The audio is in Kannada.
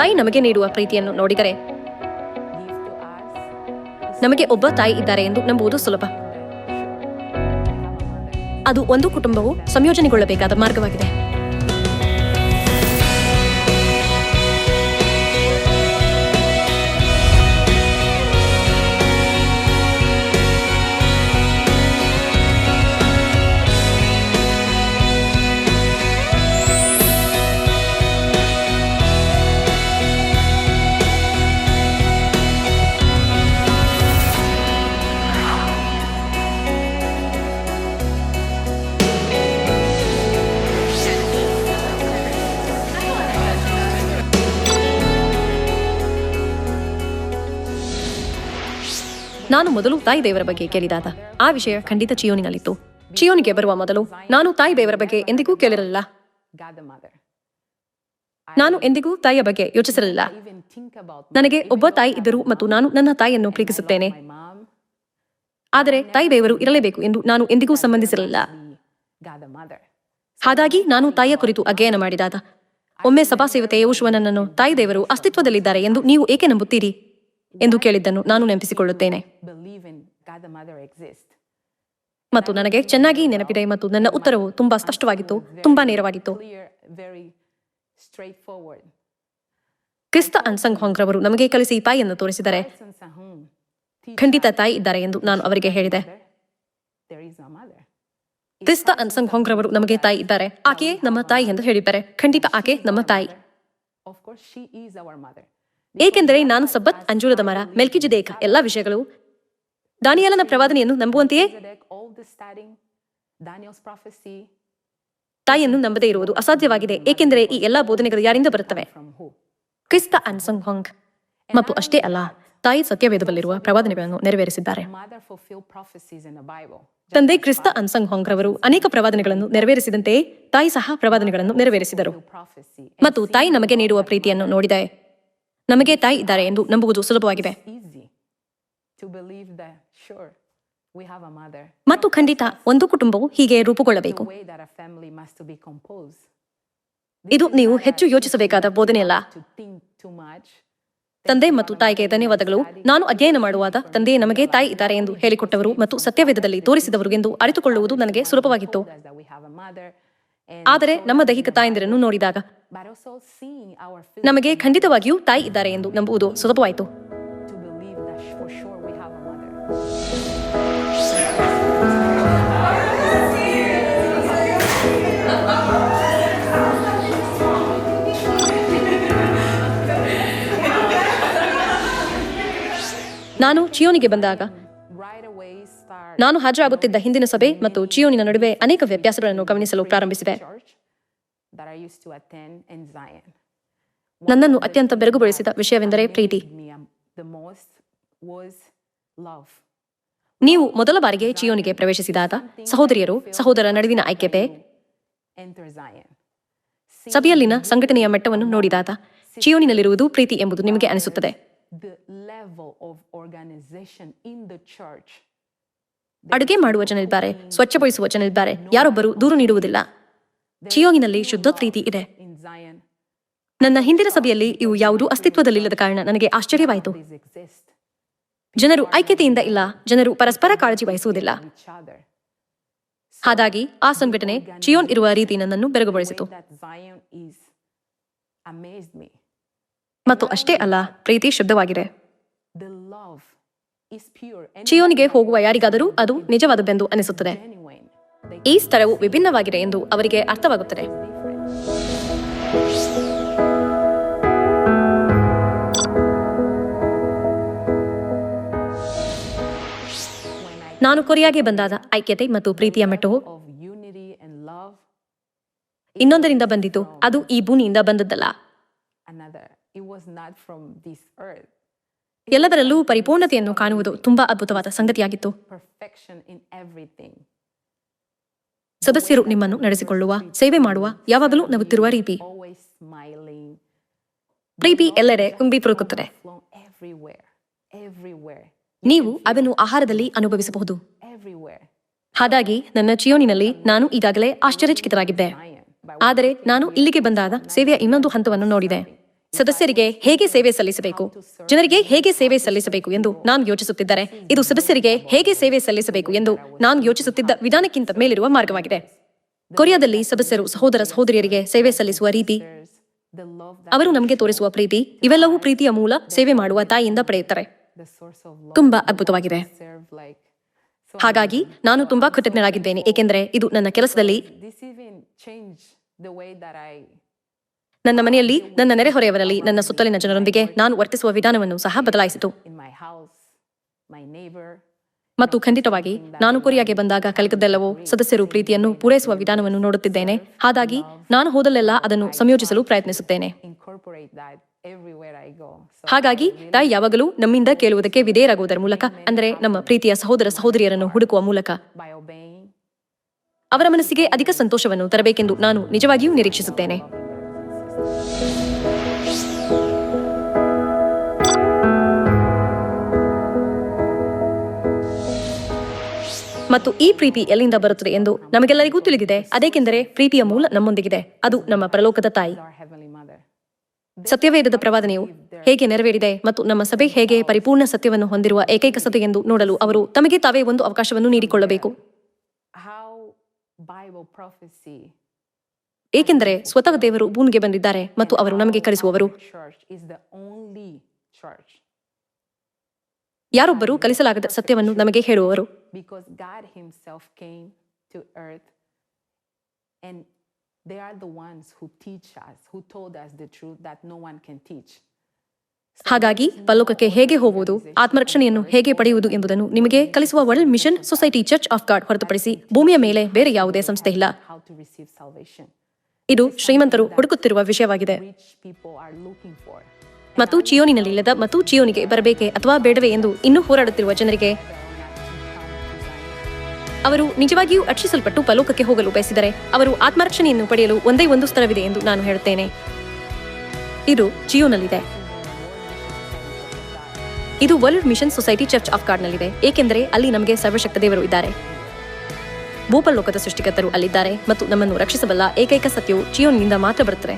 ತಾಯಿ ನಮಗೆ ನೀಡುವ ಪ್ರೀತಿಯನ್ನು ನೋಡಿದರೆ ನಮಗೆ ಒಬ್ಬ ತಾಯಿ ಇದ್ದಾರೆ ಎಂದು ನಂಬುವುದು ಸುಲಭ. ಅದು ಒಂದು ಕುಟುಂಬವು ಸಂಯೋಜನೆಗೊಳ್ಳಬೇಕಾದ ಮಾರ್ಗವಾಗಿದೆ ನಾನು ಮೊದಲು ತಾಯಿ ದೇವರ ಬಗ್ಗೆ ಕೇಳಿದಾಗ ಆ ವಿಷಯ ಖಂಡಿತ ಚಿಯೋನಿನಲ್ಲಿತ್ತು. ಚಿಯೋನಿಗೆ ಬರುವ ಮೊದಲು ನಾನು ತಾಯಿ ದೇವರ ಬಗ್ಗೆ ಎಂದಿಗೂ ಕೇಳಿರಲಿಲ್ಲ. ನಾನು ಎಂದಿಗೂ ತಾಯಿಯ ಬಗ್ಗೆ ಯೋಚಿಸಿರಲಿಲ್ಲ. ನನಗೆ ಒಬ್ಬ ತಾಯಿ ಇದ್ದರು ಮತ್ತು ನಾನು ನನ್ನ ತಾಯಿಯನ್ನು ಪ್ರೀತಿಸುತ್ತೇನೆ. ಆದರೆ ತಾಯಿ ದೇವರು ಇರಲೇಬೇಕು ಎಂದು ನಾನು ಎಂದಿಗೂ ಸಂಬಂಧಿಸಿರಲಿಲ್ಲ. ಹಾಗಾಗಿ ನಾನು ತಾಯಿಯ ಕುರಿತು ಅಧ್ಯಯನ ಮಾಡಿದಾಗ, ಒಮ್ಮೆ ಸಭಾಸೇವತೆ ಯೋಶುವನನ್ನು ತಾಯಿ ದೇವರು ಅಸ್ತಿತ್ವದಲ್ಲಿದ್ದಾರೆ ಎಂದು ನೀವು ಏಕೆ ನಂಬುತ್ತೀರಿ? ಎಂದು ಕೇಳಿದ್ದನ್ನು ನಾನು ನೆನಪಿಸಿಕೊಳ್ಳುತ್ತೇನೆ. ಮತ್ತು ನನಗೆ ಚೆನ್ನಾಗಿ ನೆನಪಿದೆ ಮತ್ತು ನನ್ನ ಉತ್ತರವು ತುಂಬಾ ಸ್ಪಷ್ಟವಾಗಿತ್ತು ತುಂಬಾ ನೇರವಾಗಿತ್ತು. ಕ್ರಿಸ್ತ ಅನ್ಸಂಗ್ ಹೊಂಗ್ ರವರು ನಮಗೆ ಕಲಿಸಿ ತಾಯಿಯನ್ನು ತೋರಿಸಿದರೆ ಖಂಡಿತ ತಾಯಿ ಇದ್ದಾರೆ ಎಂದು ನಾನು ಅವರಿಗೆ ಹೇಳಿದೆ. ಕ್ರಿಸ್ತ ಅನ್ಸಂಗ್ ಹೊಂಗ್ ರವರು ನಮಗೆ ತಾಯಿ ಇದ್ದಾರೆ. ಆಕೆಯೇ ನಮ್ಮ ತಾಯಿ ಎಂದು ಹೇಳಿದ್ದಾರೆ. ಖಂಡಿತ ಆಕೆ ನಮ್ಮ ತಾಯಿ. ಏಕೆಂದರೆ ನಾನು ಸಬ್ಬತ್ ಅಂಜೂರದ ಮರ, ಮೆಲ್ಕಿಜಿದೇಕ, ಎಲ್ಲ ವಿಷಯಗಳು ದಾನಿಯಲನ ಪ್ರವಾದನೆಯನ್ನು ನಂಬುವಂತೆಯೇ. ತಾಯಿಯನ್ನು ನಂಬದೇ ಇರುವುದು ಅಸಾಧ್ಯವಾಗಿದೆ, ಏಕೆಂದರೆ ಈ ಎಲ್ಲಾ ಬೋಧನೆಗಳು ಯಾರಿಂದ ಬರುತ್ತವೆ? ಕ್ರಿಸ್ತ ಅನ್ಸಂಗ್ ಹೊಂಗ್ ಮತ್ತು ಅಷ್ಟೇ ಅಲ್ಲ, ತಾಯಿ ಸತ್ಯವೇದದಲ್ಲಿರುವ ಪ್ರವಾದನೆಗಳನ್ನು ನೆರವೇರಿಸಿದ್ದಾರೆ. ತಂದೆ ಕ್ರಿಸ್ತ ಅನ್ಸಂಗ್ ಹೊಂಗ್ ರವರು ಅನೇಕ ಪ್ರವಾದನೆಗಳನ್ನು ನೆರವೇರಿಸಿದಂತೆಯೇ ತಾಯಿ ಸಹ ಪ್ರವಾದನೆಗಳನ್ನು ನೆರವೇರಿಸಿದರು ಮತ್ತು ತಾಯಿ ನಮಗೆ ನೀಡುವ ಪ್ರೀತಿಯನ್ನು ನೋಡಿದೆ ನಮಗೆ ತಾಯಿ ಇದ್ದಾರೆ ಎಂದು ನಂಬುವುದು ಸುಲಭವಾಗಿದೆ. ಮತ್ತು ಖಂಡಿತ ಒಂದು ಕುಟುಂಬವು ಹೀಗೆ ರೂಪುಗೊಳ್ಳಬೇಕು. ಇದು ನೀವು ಹೆಚ್ಚು ಯೋಚಿಸಬೇಕಾದ ಬೋಧನೆಯಲ್ಲ. ತಂದೆ ಮತ್ತು ತಾಯಿಗೆ ಧನ್ಯವಾದಗಳು ನಾನು ಅಧ್ಯಯನ ಮಾಡುವಾಗ ತಂದೆ ನಮಗೆ ತಾಯಿ ಇದ್ದಾರೆ ಎಂದು ಹೇಳಿಕೊಟ್ಟವರು ಮತ್ತು ಸತ್ಯವೇದದಲ್ಲಿ ತೋರಿಸಿದವರು ಎಂದು ಅರಿತುಕೊಳ್ಳುವುದು ನನಗೆ ಸುಲಭವಾಗಿತ್ತು ಆದರೆ ನಮ್ಮ ದೈಹಿಕ ತಾಯಂದಿರನ್ನು ನೋಡಿದಾಗ ನಮಗೆ ಖಂಡಿತವಾಗಿಯೂ ತಾಯಿ ಇದ್ದಾರೆ ಎಂದು ನಂಬುವುದು ಸುಲಭವಾಯಿತು. ನಾನು ಚಿಯೋನಿಗೆ ಬಂದಾಗ ನಾನು ಹಾಜರಾಗುತ್ತಿದ್ದ ಹಿಂದಿನ ಸಭೆ ಮತ್ತು ಚಿಯೋನಿನ ನಡುವೆ ಅನೇಕ ವ್ಯತ್ಯಾಸಗಳನ್ನು ಗಮನಿಸಲು ಪ್ರಾರಂಭಿಸಿದೆ. ನನ್ನನ್ನು ಅತ್ಯಂತ ಬೆರಗುಗೊಳಿಸಿದ ವಿಷಯವೆಂದರೆ ಪ್ರೀತಿ. um. ನೀವು ಮೊದಲ ಬಾರಿಗೆ ಚಿಯೋನಿಗೆ ಪ್ರವೇಶಿಸಿದಾಗ ಸಹೋದರಿಯರು ಸಹೋದರ ನಡುವಿನ ಐಕ್ಯತೆ. ಸಭೆಯಲ್ಲಿನ ಸಂಘಟನೆಯ ಮಟ್ಟವನ್ನು ನೋಡಿದಾಗ ಚಿಯೋನಿನಲ್ಲಿರುವುದು ಪ್ರೀತಿ ಎಂಬುದು ನಿಮಗೆ ಅನಿಸುತ್ತದೆ. ಅಡುಗೆ ಮಾಡುವ ಜನರಿದ್ದಾರೆ ಸ್ವಚ್ಛಗೊಳಿಸುವ ಜನರಿದ್ದಾರೆ. ಯಾರೊಬ್ಬರು ದೂರು ನೀಡುವುದಿಲ್ಲ. ಚಿಯೋನಿನಲ್ಲಿ ಶುದ್ಧ ಪ್ರೀತಿ ಇದೆ. ನನ್ನ ಹಿಂದಿನ ಸಭೆಯಲ್ಲಿ ಇವು ಯಾವುದೂ ಅಸ್ತಿತ್ವದಲ್ಲಿಲ್ಲದ ಕಾರಣ ನನಗೆ ಆಶ್ಚರ್ಯವಾಯಿತು. ಜನರು ಐಕ್ಯತೆಯಿಂದ ಇಲ್ಲ ಜನರು ಪರಸ್ಪರ ಕಾಳಜಿ ವಹಿಸುವುದಿಲ್ಲ. ಹಾಗಾಗಿ ಆ ಸಂಘಟನೆ ಚಿಯೋನ್ ಇರುವ ರೀತಿ ನನ್ನನ್ನು ಬೆರಗುಗೊಳಿಸಿತು. ಮತ್ತು ಅಷ್ಟೇ ಅಲ್ಲ ಪ್ರೀತಿ ಶುದ್ಧವಾಗಿದೆ. ಚಿಯೋನಿಗೆ ಹೋಗುವ ಯಾರಿಗಾದರೂ ಅದು ನಿಜವಾದದ್ದೆಂದು ಅನಿಸುತ್ತದೆ. Genuine. They ಈ ಸ್ಥಳವು ವಿಭಿನ್ನವಾಗಿದೆ ಎಂದು ಅವರಿಗೆ ಅರ್ಥವಾಗುತ್ತದೆ. ನಾನು ಕೊರಿಯಾಗೆ ಬಂದಾದ ಐಕ್ಯತೆ ಮತ್ತು ಪ್ರೀತಿಯ ಮಟ್ಟವು ಇನ್ನೊಂದರಿಂದ ಬಂದಿತು. ಅದು ಈ ಭೂಮಿಯಿಂದ ಬಂದದ್ದಲ್ಲ. ಎಲ್ಲದರಲ್ಲೂ ಪರಿಪೂರ್ಣತೆಯನ್ನು ಕಾಣುವುದು ತುಂಬಾ ಅದ್ಭುತವಾದ ಸಂಗತಿಯಾಗಿತ್ತು. ಸದಸ್ಯರು ನಿಮ್ಮನ್ನು ನಡೆಸಿಕೊಳ್ಳುವ, ಸೇವೆ ಮಾಡುವ, ಯಾವಾಗಲೂ ನಗುತ್ತಿರುವ ರೀತಿ. ಪ್ರೀತಿ ಎಲ್ಲೆಡೆ everywhere. Everywhere. ನೀವು ಅದನ್ನು ಆಹಾರದಲ್ಲಿ ಅನುಭವಿಸಬಹುದು. ಹಾಗಾಗಿ ನನ್ನ ಚಿಯೋನಿನಲ್ಲಿ ನಾನು ಈಗಾಗಲೇ ಆಶ್ಚರ್ಯಚಕಿತರಾಗಿದ್ದೆ ಆದರೆ ನಾನು ಇಲ್ಲಿಗೆ ಬಂದಾದ ಸೇವೆಯ ಇನ್ನೊಂದು ಹಂತವನ್ನು ನೋಡಿದೆ ಸದಸ್ಯರಿಗೆ ಹೇಗೆ ಸೇವೆ ಸಲ್ಲಿಸಬೇಕು? ಜನರಿಗೆ ಹೇಗೆ ಸೇವೆ ಸಲ್ಲಿಸಬೇಕು ಎಂದು ನಾನು ಯೋಚಿಸುತ್ತಿದ್ದರೆ, ಇದು ಸದಸ್ಯರಿಗೆ ಹೇಗೆ ಸೇವೆ ಸಲ್ಲಿಸಬೇಕು ಎಂದು ನಾನು ಯೋಚಿಸುತ್ತಿದ್ದ ವಿಧಾನಕ್ಕಿಂತ ಮೇಲಿರುವ ಮಾರ್ಗವಾಗಿದೆ. ಕೊರಿಯಾದಲ್ಲಿ ಸದಸ್ಯರು ಸಹೋದರ ಸಹೋದರಿಯರಿಗೆ ಸೇವೆ ಸಲ್ಲಿಸುವ ರೀತಿ, ಅವರು ನಮಗೆ ತೋರಿಸುವ ಪ್ರೀತಿ, ಇವೆಲ್ಲವೂ ಪ್ರೀತಿಯ ಮೂಲ ಸೇವೆ ಮಾಡುವ ತಾಯಿಯಿಂದ ಪಡೆಯುತ್ತಾರೆ. ತುಂಬಾ ಅದ್ಭುತವಾಗಿದೆ. ಹಾಗಾಗಿ ನಾನು ತುಂಬಾ ಕೃತಜ್ಞರಾಗಿದ್ದೇನೆ ಏಕೆಂದರೆ ಇದು ನನ್ನ ಕೆಲಸದಲ್ಲಿ ನನ್ನ ಮನೆಯಲ್ಲಿ, ನನ್ನ ನೆರೆಹೊರೆಯವರಲ್ಲಿ ನನ್ನ ಸುತ್ತಲಿನ ಜನರೊಂದಿಗೆ ನಾನು ವರ್ತಿಸುವ ವಿಧಾನವನ್ನು ಸಹ ಬದಲಾಯಿಸಿತು. ಮತ್ತು ಖಂಡಿತವಾಗಿ, ನಾನು ಕೊರಿಯಾಗೆ ಬಂದಾಗ ಕಲಿತದ್ದೆಲ್ಲವೂ ಸದಸ್ಯರು ಪ್ರೀತಿಯನ್ನು ಪೂರೈಸುವ ವಿಧಾನವನ್ನು ನೋಡುತ್ತಿದ್ದೇನೆ. ಹಾಗಾಗಿ, ನಾನು ಹೋದಲ್ಲೆಲ್ಲ ಅದನ್ನು ಸಂಯೋಜಿಸಲು ಪ್ರಯತ್ನಿಸುತ್ತೇನೆ. ಹಾಗಾಗಿ, ತಾಯಿ ಯಾವಾಗಲೂ ನಮ್ಮಿಂದ ಕೇಳುವುದಕ್ಕೆ ವಿಧೇಯರಾಗುವುದರ ಮೂಲಕ, ಅಂದರೆ ನಮ್ಮ ಪ್ರೀತಿಯ ಸಹೋದರ ಸಹೋದರಿಯರನ್ನು ಹುಡುಕುವ ಮೂಲಕ. ಅವರ ಮನಸ್ಸಿಗೆ ಅಧಿಕ ಸಂತೋಷವನ್ನು ತರಬೇಕೆಂದು ನಾನು ನಿಜವಾಗಿಯೂ ನಿರೀಕ್ಷಿಸುತ್ತೇನೆ. ಮತ್ತು ಈ ಪ್ರೀತಿ ಎಲ್ಲಿಂದ ಬರುತ್ತದೆ ಎಂದು ನಮಗೆಲ್ಲರಿಗೂ ತಿಳಿದಿದೆ. ಅದೇಕೆಂದರೆ ಪ್ರೀತಿಯ ಮೂಲ ನಮ್ಮೊಂದಿಗಿದೆ. ಅದು ನಮ್ಮ ಪ್ರಲೋಕದ ತಾಯಿ. ಸತ್ಯವೇದದ ಪ್ರವಾದನೆಯು ಹೇಗೆ ನೆರವೇರಿದೆ ಮತ್ತು ನಮ್ಮ ಸಭೆ ಹೇಗೆ ಪರಿಪೂರ್ಣ ಸತ್ಯವನ್ನು ಹೊಂದಿರುವ ಏಕೈಕ ಸತ್ಯ ಎಂದು ನೋಡಲು ಅವರು ತಮಗೆ ತಾವೇ ಒಂದು ಅವಕಾಶವನ್ನು ನೀಡಿಕೊಳ್ಳಬೇಕು. ಏಕೆಂದರೆ ಸ್ವತಃ ದೇವರು ಭೂಮಿಗೆ ಬಂದಿದ್ದಾರೆ ಮತ್ತು ಅವರು ನಮಗೆ ಕಲಿಸುವವರು ಯಾರೊಬ್ಬರು ಕಲಿಸಲಾಗದ ಸತ್ಯವನ್ನು ನಮಗೆ ಹೇಳುವವರು. Because God Himself came to earth and they are the ones who teach us, who told us the truth that no one can teach. ಹಾಗಾಗಿ ಪಲ್ಲೋಕಕ್ಕೆ ಹೇಗೆ ಹೋಗುವುದು ಆತ್ಮರಕ್ಷಣೆಯನ್ನು ಹೇಗೆ ಪಡೆಯುವುದು ಎಂಬುದನ್ನು ನಿಮಗೆ ಕಲಿಸುವ world mission society church of God ಹೊರತುಪಡಿಸಿ ಭೂಮಿಯ ಮೇಲೆ ಬೇರೆ ಯಾವುದೇ ಸಂಸ್ಥೆ ಇಲ್ಲ. ಇದು ಶ್ರೀಮಂತರು ಹುಡುಕುತ್ತಿರುವ ವಿಷಯವಾಗಿದೆ. ಮತ್ತು ಚಿಯೋನಿನಲ್ಲಿ ಇಲ್ಲದ ಮತ್ತು ಚಿಯೋನಿಗೆ ಬರಬೇಕೆ ಅಥವಾ ಬೇಡವೇ ಎಂದು ಇನ್ನೂ ಹೋರಾಡುತ್ತಿರುವ ಜನರಿಗೆ ಅವರು ನಿಜವಾಗಿಯೂ ರಕ್ಷಿಸಲ್ಪಟ್ಟು ಪಲೋಕಕ್ಕೆ ಹೋಗಲು ಬಯಸಿದರೆ ಅವರು ಆತ್ಮರಕ್ಷಣೆಯನ್ನು ಪಡೆಯಲು ಒಂದೇ ಒಂದು ಸ್ಥಳವಿದೆ ಎಂದು ನಾನು ಹೇಳುತ್ತೇನೆ. ಇದು ಜಿಯೋನಲ್ಲಿದೆ ಇದು world mission society church of ಕಾರ್ಡ್ನಲ್ಲಿದೆ ಏಕೆಂದರೆ ಅಲ್ಲಿ ನಮಗೆ ಸರ್ವಶಕ್ತ ದೇವರು ಇದ್ದಾರೆ. ಭೂಪರಲೋಕದ ಸೃಷ್ಟಿಕರ್ತರು ಅಲ್ಲಿದ್ದಾರೆ ಮತ್ತು ನಮ್ಮನ್ನು ರಕ್ಷಿಸಬಲ್ಲ ಏಕೈಕ ಸತ್ಯವು ಚಿಯೋನ್ನಿಂದ ಮಾತ್ರ ಬರುತ್ತದೆ.